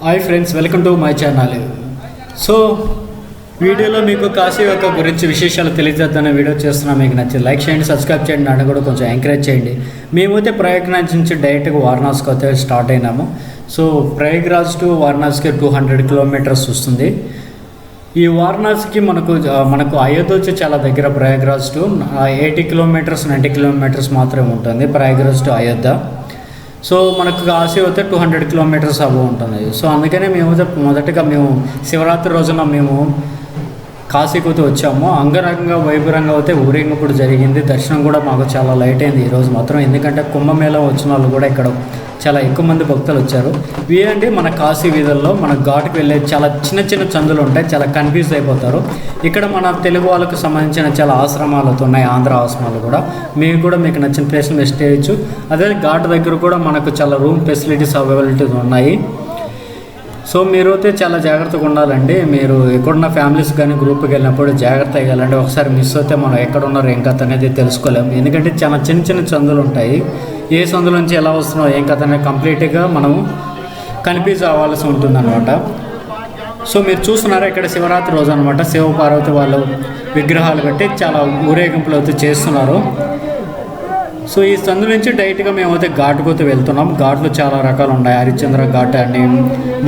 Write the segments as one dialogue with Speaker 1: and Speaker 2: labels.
Speaker 1: Hi friends welcome to my channel so వీడియోలో మీకు కాశీ యొక్క గురించి విశేషాలు తెలియజేద్దామని వీడియో చేస్తున్నా. మీకు నచ్చి లైక్ చేయండి సబ్స్క్రైబ్ చేయండి నన్ను కూడా కొంచెం ఎంకరేజ్ చేయండి. మేమైతే ప్రయాగ్రాజ్ నుంచి డైరెక్ట్గా వారణాసికి అయితే స్టార్ట్ అయినాము. సో ప్రయాగ్రాజ్ టు వారణాసికి టూ హండ్రెడ్ కిలోమీటర్స్ వస్తుంది. ఈ వారణాసికి మనకు మనకు అయోధ్య వచ్చి చాలా దగ్గర Prayagraj to eighty kilometres ninety kilometres మాత్రమే ఉంటుంది ప్రయాగ్రాజ్ టు అయోధ్య. సో మనకు కాశీ అయితే టూ హండ్రెడ్ కిలోమీటర్స్ అబో ఉంటుంది. సో అందుకనే మేము అయితే మొదటగా మేము శివరాత్రి రోజున మేము కాశీకూతి వచ్చాము. అంగరంగ వైభవంగా అయితే ఊరేగింపుడు జరిగింది. దర్శనం కూడా మాకు చాలా లైట్ అయింది ఈరోజు మాత్రం. ఎందుకంటే కుంభమేళం వచ్చిన వాళ్ళు కూడా ఇక్కడ చాలా ఎక్కువ మంది భక్తులు వచ్చారు. ఇవేంటి మన కాశీ వీధుల్లో మన ఘాటుకు వెళ్ళే చాలా చిన్న చిన్న చందులు ఉంటాయి. చాలా కన్ఫ్యూజ్ అయిపోతారు. ఇక్కడ మన తెలుగు వాళ్ళకు సంబంధించిన చాలా ఆశ్రమాలు ఉన్నాయి. ఆంధ్ర ఆశ్రమాలు కూడా. మీకు కూడా మీకు నచ్చిన ప్లేస్లు మీరు స్టే చేయొచ్చు. అదే ఘాట్ దగ్గర కూడా మనకు చాలా రూమ్ ఫెసిలిటీస్ అవైలబిలిటీ ఉన్నాయి. సో మీరు అయితే చాలా జాగ్రత్తగా ఉండాలండి. మీరు ఎక్కడున్న ఫ్యామిలీస్ కానీ గ్రూప్కి వెళ్ళినప్పుడు జాగ్రత్తగా వెళ్ళాలంటే ఒకసారి మిస్ అయితే మనం ఎక్కడ ఉన్నారు ఏం కథ అనేది తెలుసుకోలేము. ఎందుకంటే చాలా చిన్న చిన్న చందులు ఉంటాయి. ఏ సందుల నుంచి ఎలా వస్తున్నావు ఏం కథ అనేది కంప్లీట్గా మనము కన్ఫ్యూజ్ అవ్వాల్సి ఉంటుందన్నమాట. సో మీరు చూస్తున్నారా ఇక్కడ శివరాత్రి రోజు అనమాట శివపార్వతి వాళ్ళు విగ్రహాలు పెట్టి చాలా ఊరేగింపులు అయితే చేస్తున్నారు. సో ఈ సందు నుంచి డైరెక్ట్గా మేమైతే ఘాటుకు అయితే వెళ్తున్నాం. ఘాట్లు చాలా రకాలు ఉన్నాయి. హరిశ్చంద్ర ఘాట్ అని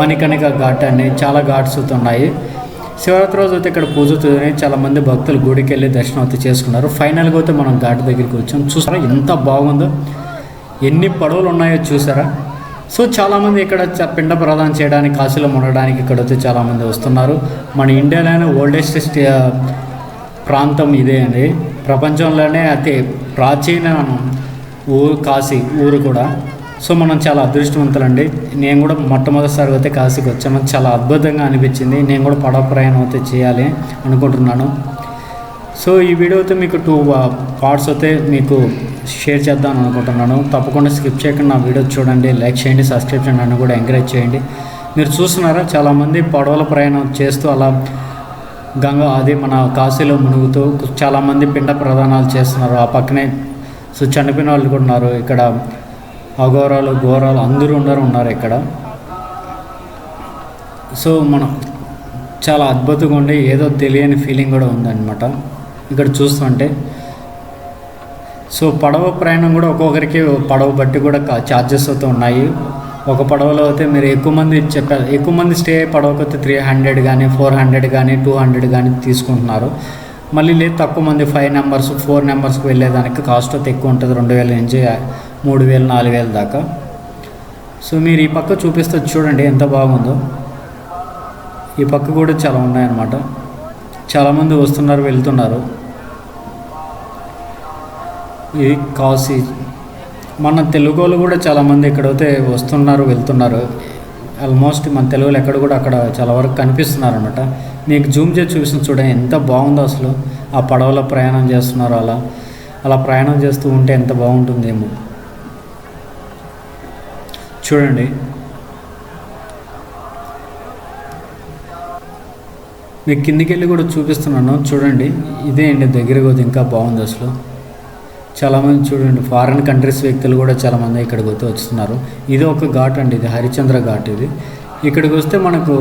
Speaker 1: మణికణిక ఘాట్ అని చాలా ఘాట్స్ అయితే ఉన్నాయి. శివరాత్రి రోజు అయితే ఇక్కడ పూజ చాలా చాలామంది భక్తులు గుడికి వెళ్ళి దర్శనం అయితే చేసుకున్నారు. ఫైనల్గా అయితే మనం ఘాట్ దగ్గరికి వచ్చాం. చూసారా ఎంత బాగుందో? ఎన్ని పడవలు ఉన్నాయో చూసారా? సో చాలామంది ఇక్కడ పిండ ప్రదానం చేయడానికి కాశీలో మునగడానికి ఇక్కడ అయితే చాలామంది వస్తున్నారు. మన ఇండియాలోనే ఓల్డెస్ట్ ప్రాంతం ఇదే అండి. ప్రపంచంలోనే అతి ప్రాచీన ఊరు కాశీ ఊరు కూడా. సో మనం చాలా అదృష్టవంతులండి. నేను కూడా మొట్టమొదటిసారి అయితే కాశీకి వచ్చాను. చాలా అద్భుతంగా అనిపించింది. నేను కూడా పడవ ప్రయాణం అయితే చేయాలి అనుకుంటున్నాను. సో ఈ వీడియో అయితే మీకు టూ పార్ట్స్ అయితే మీకు షేర్ చేద్దాం అనుకుంటున్నాను. తప్పకుండా స్కిప్ చేయకుండా నా వీడియో చూడండి. లైక్ చేయండి సబ్స్క్రైబ్ చేయండి నన్ను కూడా ఎంకరేజ్ చేయండి. మీరు చూస్తున్నారా చాలామంది పడవల ప్రయాణం చేస్తూ అలా గంగా అది మన కాశీలో మునుగుతూ చాలామంది పిండ ప్రదానాలు చేస్తున్నారు. ఆ పక్కనే సో చనిపోయిన వాళ్ళు కూడా ఉన్నారు. ఇక్కడ అఘోరాలు ఘోరాలు అందరూ ఉన్నారు ఉన్నారు ఇక్కడ. సో మనం చాలా అద్భుతంగా ఉండి ఏదో తెలియని ఫీలింగ్ కూడా ఉందన్నమాట. ఇక్కడ చూస్తుంటే సో పడవ ప్రయాణం కూడా ఒక్కొక్కరికి పడవ బట్టి కూడా ఛార్జెస్ అవుతూ ఉన్నాయి. ఒక పడవలో అయితే మీరు ఎక్కువ మంది చెప్పారు ఎక్కువ మంది స్టే పడవకి త్రీ హండ్రెడ్ కానీ ఫోర్ హండ్రెడ్ కానీ టూ హండ్రెడ్ కానీ తీసుకుంటున్నారు. మళ్ళీ లేదు తక్కువ మంది ఫైవ్ నెంబర్స్ ఫోర్ నెంబర్స్కి వెళ్ళేదానికి కాస్ట్ అయితే ఎక్కువ ఉంటుంది రెండు వేల నుంచి మూడు వేలు నాలుగు వేల దాకా. సో మీరు ఈ పక్క చూపిస్తే చూడండి ఎంత బాగుందో. ఈ పక్క కూడా చాలా ఉన్నాయన్నమాట. చాలామంది వస్తున్నారు వెళ్తున్నారు. ఇది కాశీ మన తెలుగు వాళ్ళు కూడా చాలామంది ఇక్కడైతే వస్తున్నారు వెళ్తున్నారు ఆల్మోస్ట్ మన తెలుగులో ఎక్కడ కూడా అక్కడ చాలా వరకు కనిపిస్తున్నారు అనమాట నీకు జూమ్ చేసి చూసిన చూడండి ఎంత బాగుందో అసలు. ఆ పడవలో ప్రయాణం చేస్తున్నారు అలా. అలా ప్రయాణం చేస్తూ ఉంటే ఎంత బాగుంటుందేమో. చూడండి. మీకు కిందికి వెళ్ళి కూడా చూపిస్తున్నాను. చూడండి. ఇదే అండి దగ్గరకు ఇంకా బాగుంది అసలు. చాలామంది చూడండి ఫారిన్ కంట్రీస్ వ్యక్తులు కూడా చాలామంది ఇక్కడికి వచ్చి వస్తున్నారు. ఇది ఒక ఘాట్ అండి ఇది హరిచంద్ర ఘాట్ ఇది. ఇక్కడికి వస్తే మనకు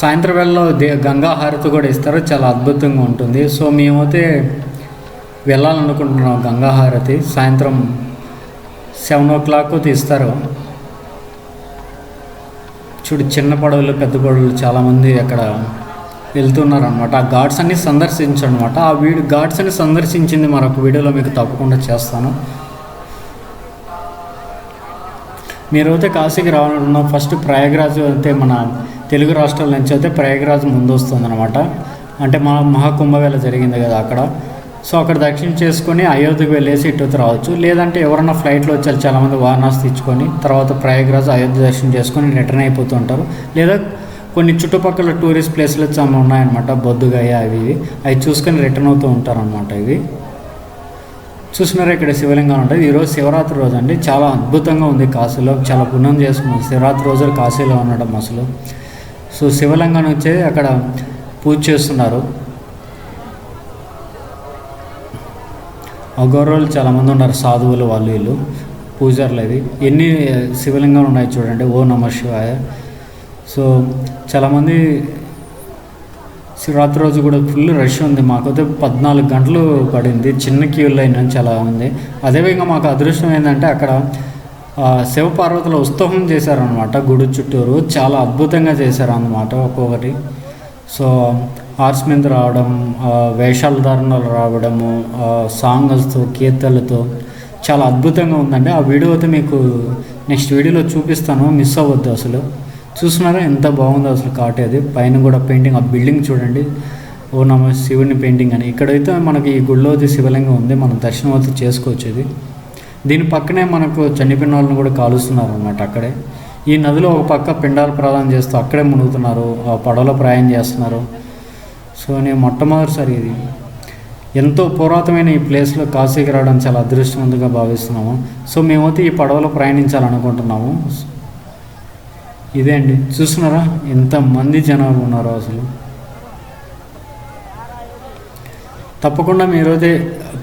Speaker 1: సాయంత్రం వేళలో దే గంగా హారతి కూడా ఇస్తారు చాలా అద్భుతంగా ఉంటుంది. సో మేమైతే వెళ్ళాలనుకుంటున్నాం గంగా హారతి. సాయంత్రం సెవెన్ ఓ క్లాక్ తీస్తారు చూడు చిన్న పడవలు పెద్ద పడవలు చాలామంది అక్కడ వెళ్తున్నారు అనమాట ఆ ఘాట్స్ అన్ని సందర్శించనమాట. ఆ వీడి ఘాట్స్ అన్ని సందర్శించింది మరొక వీడియోలో మీకు తప్పకుండా చేస్తాను. మీరైతే కాశీకి రావాలనుకున్న ఫస్ట్ ప్రయాగరాజ్ అయితే మన తెలుగు రాష్ట్రాల నుంచి అయితే ప్రయాగరాజ్ ముందు వస్తుంది అనమాట అంటే మన మహాకుంభవేళ జరిగింది కదా అక్కడ. సో అక్కడ దర్శనం చేసుకొని అయోధ్యకు వెళ్ళేసి ఇటు రావచ్చు. లేదంటే ఎవరన్నా ఫ్లైట్లో వచ్చారు చాలామంది వారణాసి తెచ్చుకొని తర్వాత ప్రయాగరాజ్ అయోధ్య దర్శనం చేసుకొని రిటర్న్ అయిపోతుంటారు లేదా కొన్ని చుట్టుపక్కల టూరిస్ట్ ప్లేస్లు చాలా ఉన్నాయన్నమాట. బొద్దుగాయ అవి ఇవి. అవి చూసుకొని రిటర్న్ అవుతూ ఉంటారనమాట ఇవి. చూసినారు ఇక్కడ శివలింగం ఉంటుంది ఈరోజు శివరాత్రి రోజు అండి. చాలా అద్భుతంగా ఉంది కాశీలో. చాలా పుణ్యం చేసుకున్నాం శివరాత్రి రోజు కాశీలో ఉండడం అసలు. సో శివలింగం వచ్చి అక్కడ పూజ చేస్తున్నారు. అగౌరవులు చాలామంది ఉన్నారు. సాధువులు వాళ్ళు వీళ్ళు. పూజారులు అవి. ఎన్ని శివలింగాలు ఉన్నాయి చూడండి. ఓ నమ శివాయ. సో చాలామంది శివరాత్రి రోజు కూడా ఫుల్ రష్ ఉంది. మాకైతే పద్నాలుగు గంటలు పడింది. చిన్న క్యూ లైన్ అని చాలా ఉంది. అదేవిధంగా మాకు అదృష్టం ఏంటంటే అక్కడ శివపార్వతుల ఉత్సవం చేశారనమాట గుడి చుట్టూరు చాలా అద్భుతంగా చేశారన్నమాట ఒక్కొక్కటి. సో హార్స్ మీద రావడం వేషాల ధారణలు రావడము సాంగ్స్తో కీర్తలతో చాలా అద్భుతంగా ఉందండి. ఆ వీడియో అయితే మీకు నెక్స్ట్ వీడియోలో చూపిస్తాను. మిస్ అవ్వద్దు అసలు. చూస్తున్నారా? ఎంత బాగుందో అసలు కాటేది పైన కూడా పెయింటింగ్ ఆ బిల్డింగ్ చూడండి. ఓ నమ శివుని పెయింటింగ్ అని. ఇక్కడైతే మనకి ఈ గుళ్ళో శివలింగం ఉంది. మనం దర్శనం అయితే చేసుకోవచ్చు ఇది. దీని పక్కనే మనకు చనిపోయిన వాళ్ళని కూడా కాలుస్తున్నారు అనమాట అక్కడే. ఈ నదిలో ఒక పక్క పిండాలు ప్రదానం చేస్తూ అక్కడే మునుగుతున్నారు. ఆ పడవలో ప్రయాణం చేస్తున్నారు. సో నేను మొట్టమొదటిసారి ఇది. ఎంతో పురాతనమైన ఈ ప్లేస్లో కాశీకి రావడం చాలా అదృష్టవంతంగా భావిస్తున్నాము. సో మేమైతే ఈ పడవలో ప్రయాణించాలనుకుంటున్నాము. ఇదే అండి. చూస్తున్నారా? ఎంతమంది జనాలు ఉన్నారు అసలు. తప్పకుండా మీరైతే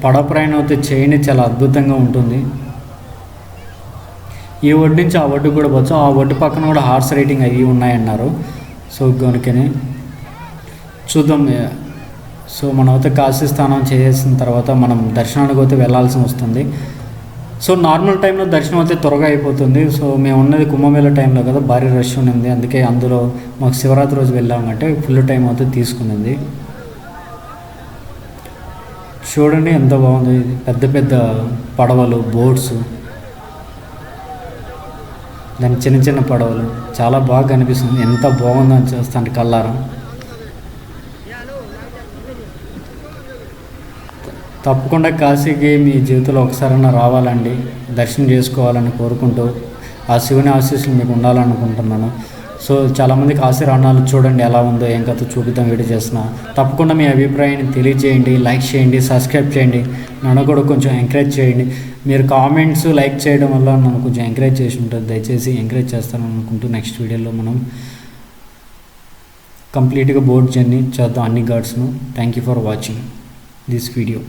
Speaker 1: పడవ ప్రయాణం అయితే చేయండి. చాలా అద్భుతంగా ఉంటుంది. ఈ ఒడ్డు నుంచి ఆ ఒడ్డు కూడా పోవచ్చు. ఆ ఒడ్డు పక్కన కూడా హార్స్ రైటింగ్ అవి ఉన్నాయన్నారు. సో గనుకని చూద్దాం. సో మనం అయితే కాశీ స్నానం చేసిన తర్వాత మనం దర్శనానికి అయితే వెళ్ళాల్సి వస్తుంది. సో నార్మల్ టైంలో దర్శనం అయితే త్వరగా అయిపోతుంది. సో మేము ఉన్నది కుంభమేళ టైంలో కదా భారీ రష్ ఉంది అందుకే అందులో మాకు శివరాత్రి రోజు వెళ్ళామంటే ఫుల్ టైం అయితే తీసుకున్నది చూడండి ఎంత బాగుంది. పెద్ద పెద్ద పడవలు బోట్స్. దాని చిన్న చిన్న పడవలు. చాలా బాగా కనిపిస్తుంది. ఎంత బాగుందో అని కల్లారం తప్పకుండా కాశీకి మీ జీవితంలో ఒకసారైనా రావాలండి దర్శనం చేసుకోవాలని కోరుకుంటూ ఆ శివుని ఆశీస్సులు మీకు ఉండాలనుకుంటున్నాను. సో చాలామంది కాశీ రాణాలు చూడండి ఎలా ఉందో ఏం కథ చూపిద్దాం వీడియో చేసిన తప్పకుండా మీ అభిప్రాయాన్ని తెలియజేయండి లైక్ చేయండి సబ్స్క్రైబ్ చేయండి. నన్ను కూడా కొంచెం ఎంకరేజ్ చేయండి. మీరు కామెంట్స్ లైక్ చేయడం వల్ల నన్ను కొంచెం ఎంకరేజ్ చేసి ఉంటుంది. దయచేసి ఎంకరేజ్ చేస్తాను అనుకుంటూ నెక్స్ట్ వీడియోలో మనం కంప్లీట్గా బోర్డ్ జర్నీ చేద్దాం అన్ని గార్డ్స్ను thank you for watching this video